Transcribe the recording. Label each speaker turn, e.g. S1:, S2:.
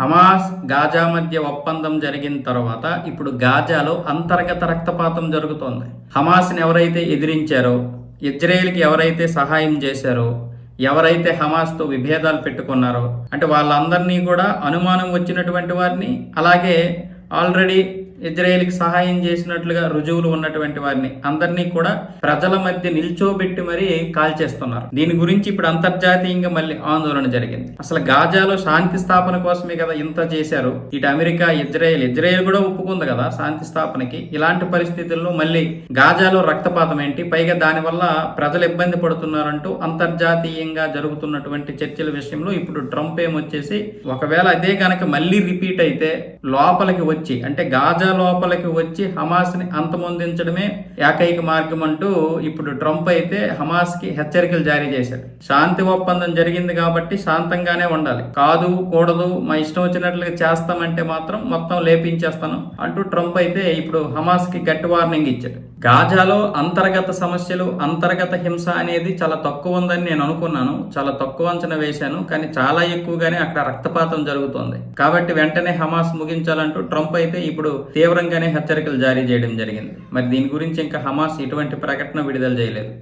S1: Hamas Gaza మధ్య ఒప్పందం జరిగిన తర్వాత ఇప్పుడు గాజాలో అంతర్గత రక్తపాతం జరుగుతోంది. హమాస్ని ఎవరైతే ఎదిరించారో ఇజ్రాయెల్కి ఎవరైతే సహాయం చేశారో ఎవరైతే హమాస్తో విభేదాలు పెట్టుకున్నారో అంటే వాళ్ళందరినీ కూడా అనుమానం వచ్చినటువంటి వారిని అలాగే ఆల్రెడీ ఇజ్రాయేల్కి సహాయం చేసినట్లుగా రుజువులు ఉన్నటువంటి వారిని అందరినీ కూడా ప్రజల మధ్య నిల్చోబెట్టి మరీ కాల్చేస్తున్నారు దీని గురించి ఇప్పుడు అంతర్జాతీయంగా మళ్ళీ ఆందోళన జరిగింది. అసలు గాజాలో శాంతి స్థాపన కోసమే కదా ఇంత చేశారు. ఇటు అమెరికా ఇజ్రాయెల్ ఇజ్రాయెల్ కూడా ఒప్పుకుంది కదా శాంతి స్థాపనకి. ఇలాంటి పరిస్థితుల్లో మళ్ళీ గాజాలో రక్తపాతం ఏంటి? పైగా దానివల్ల ప్రజలు ఇబ్బంది పడుతున్నారంటూ అంతర్జాతీయంగా జరుగుతున్నటువంటి చర్చల విషయంలో ఇప్పుడు ట్రంప్ ఏమొచ్చేసి ఒకవేళ అదే గనక మళ్ళీ రిపీట్ అయితే లోపలికి వచ్చి అంటే గాజా లోపలికి వచ్చి హమాస్ని అంతమొందించడమే ఏకైక మార్గం అంటూ ఇప్పుడు ట్రంప్ అయితే హమాస్కి హెచ్చరికలు జారీ చేశాడు. శాంతి ఒప్పందం జరిగింది కాబట్టి శాంతంగానే ఉండాలి. కాదు కూడదు మా ఇష్టం వచ్చినట్లుగా చేస్తామంటే మాత్రం మొత్తం లేపించేస్తాను అంటూ ట్రంప్ అయితే ఇప్పుడు హమాస్కి గట్టి వార్నింగ్ ఇచ్చాడు. గాజాలో అంతర్గత సమస్యలు అంతర్గత హింస అనేది చాలా తక్కువ ఉందని నేను అనుకున్నాను. చాలా తక్కువ అంచనా వేశాను. కానీ చాలా ఎక్కువగానే అక్కడ రక్తపాతం జరుగుతోంది. కాబట్టి వెంటనే హమాస్ ముగించాలంటూ ట్రంప్ అయితే ఇప్పుడు తీవ్రంగానే హెచ్చరికలు జారీ చేయడం జరిగింది. మరి దీని గురించి ఇంకా హమాస్ ఎటువంటి ప్రకటన విడుదల చేయలేదు.